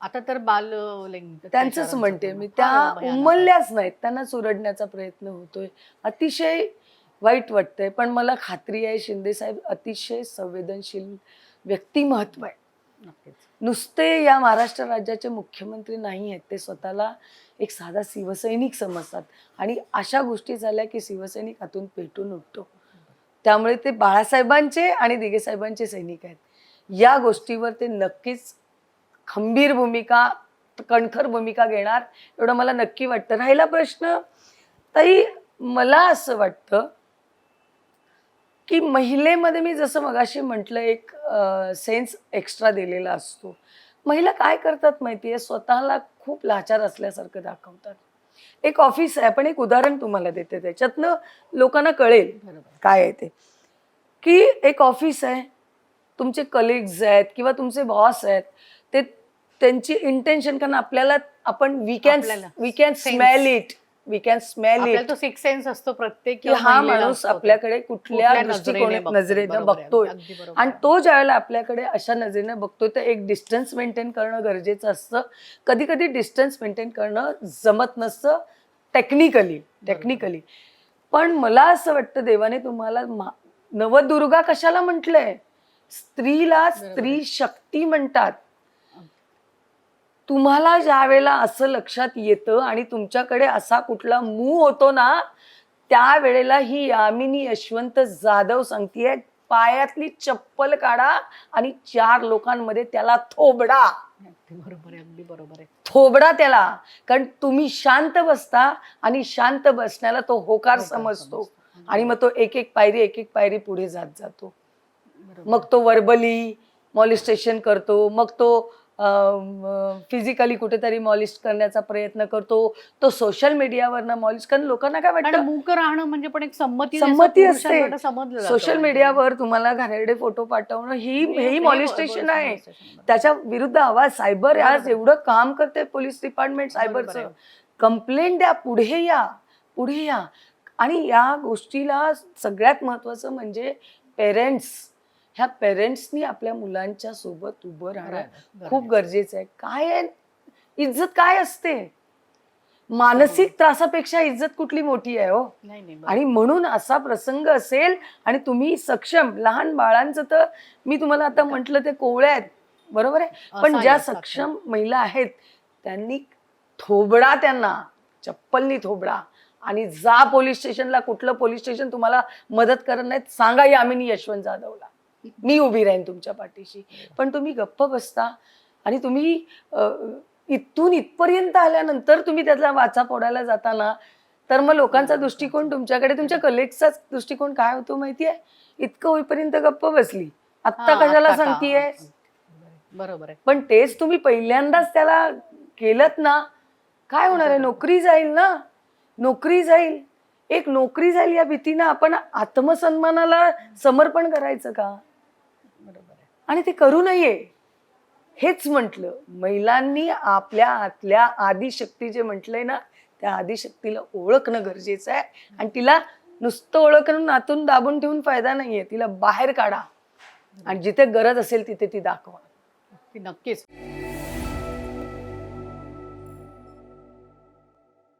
आता तर बाल लैंगिक त्यांचंच म्हणते मी त्या. उमलल्याच नाहीत. त्यांना चुरडण्याचा प्रयत्न होतोय. अतिशय वाईट वाटतंय. पण मला खात्री आहे शिंदे साहेब अतिशय संवेदनशील व्यक्तिमत्व आहे. नुसते या महाराष्ट्र राज्याचे मुख्यमंत्री नाही आहेत. ते स्वतःला एक साधा शिवसैनिक समजतात. आणि अशा गोष्टी झाल्या की शिवसैनिक हातून पेटून उठतो. त्यामुळे ते बाळासाहेबांचे आणि दिघे साहेबांचे सैनिक आहेत. या गोष्टीवर ते नक्कीच खंबीर भूमिका कणखर भूमिका घेणार एवढं मला नक्की वाटतं. राहिला प्रश्न ताई मला असं वाटतं की महिलेमध्ये मी जसं मगाशी म्हटलं एक सेन्स एक्स्ट्रा दिलेला असतो. महिला काय करतात माहितीये? स्वतःला खूप लाचार असल्यासारखं दाखवतात. एक ऑफिस आहे पण एक उदाहरण तुम्हाला देते. त्याच्यातनं लोकांना कळेल काय आहे ते. की एक ऑफिस आहे तुमचे कलिग्ज आहेत किंवा तुमचे बॉस आहेत ते त्यांची इंटेन्शन कारण आपल्याला आपण वी कॅन आपल्याला. We can sense. Smell it we can smell आपल्याला इट तो सिक्स सेन्स असतो प्रत्येक की हा महिलेला माणूस असतो तो. आपल्याकडे कुठल्या कुठल्या दृष्टिकोने बघतोय. नजरेनं बरोबर आहे, बघतोय. अगदी बरोबर आणि आहे. तो ज्यावेळेला आपल्याकडे अशा नजरेनं बघतोय तर एक डिस्टन्स मेंटेन करणं गरजेचं असतं. कधी कधी डिस्टन्स मेंटेन करणं जमत नसतं टेक्निकली टेक्निकली पण मला असं वाटतं देवाने तुम्हाला मा- नवदुर्गा कशाला म्हटलंय? स्त्रीला स्त्री शक्ती म्हणतात. तुम्हाला ज्या वेळेला असं लक्षात येतं आणि तुमच्याकडे असा कुठला मूव होतो ना त्यावेळेला ही यामिनी यशवंत जाधव सांगतीये पायातली चप्पल काढा आणि चार लोकांमध्ये त्याला थोबडा. बरोबर आहे अगदी बरोबर आहे. थोबडा त्याला. कारण तुम्ही शांत बसता आणि शांत बसण्याला तो होकार समजतो. आणि मग तो एक एक पायरी एक एक पायरी पुढे जात जातो. मग तो वर्बली मॉलिस्टेशन करतो. मग तो फिजिकली कुठेतरी मॉलिस्ट करण्याचा प्रयत्न करतो तो सोशल मीडियावरनं मॉलिस्ट कारण लोकांना काय वाटतं मूक राहणं म्हणजे पण एक संमती संमती असं असते. सोशल. मीडियावर तुम्हाला घाणेरडे फोटो पाठवणं ही हे- हेही मॉलिस्टेशन आहे. त्याच्या विरुद्ध आवाज सायबर आज. एवढं काम करते पोलीस डिपार्टमेंट सायबरचं. कंप्लेंट द्या पुढे या पुढे या आणि या गोष्टीला सगळ्यात महत्वाचं म्हणजे पेरेंट्स ह्या पेरेंट्सनी आपल्या मुलांच्या सोबत उभं राहणं. खूप गरजेचं आहे. काय इज्जत काय असते? मानसिक त्रासापेक्षा इज्जत कुठली मोठी आहे हो. आणि म्हणून असा प्रसंग असेल आणि तुम्ही सक्षम लहान बाळांचं तर मी तुम्हाला आता म्हटलं ते कोवळे आहेत. बरोबर आहे? पण ज्या. सक्षम महिला आहेत त्यांनी थोबडा त्यांना चप्पलनी थोबडा. आणि जा पोलीस स्टेशनला कुठलं पोलीस स्टेशन तुम्हाला मदत करत नाहीत सांगा यामिनी यशवंत जाधवला. मी उभी राहीन तुमच्या पाठीशी. पण तुम्ही गप्प बसता आणि तुम्ही इथून इथपर्यंत आल्यानंतर तुम्ही त्यातला वाचा फोडायला जाताना तर मग लोकांचा दृष्टिकोन तुमच्याकडे तुमच्या कलेक्टचा दृष्टिकोन काय होतो माहितीये? इतकं होईपर्यंत गप्प बसली. आत्ता कशाला? सांगतीये? बरोबर आहे. पण तेच तुम्ही पहिल्यांदाच त्याला केलं ना काय होणार आहे? नोकरी जाईल ना? नोकरी जाईल. एक नोकरी जाईल या भीतीनं आपण आत्मसन्मानाला समर्पण करायचं का? आणि ते करू नये. हेच म्हटलं. महिलांनी आपल्या आतल्या आदिशक्ती जे म्हटलंय ना त्या आदिशक्तीला ओळखणं गरजेचं आहे. आणि तिला नुसतं ओळखणं नातून दाबून ठेवून फायदा नाहीये. तिला बाहेर काढा. आणि जिथे गरज असेल तिथे ती दाखवा. नक्कीच.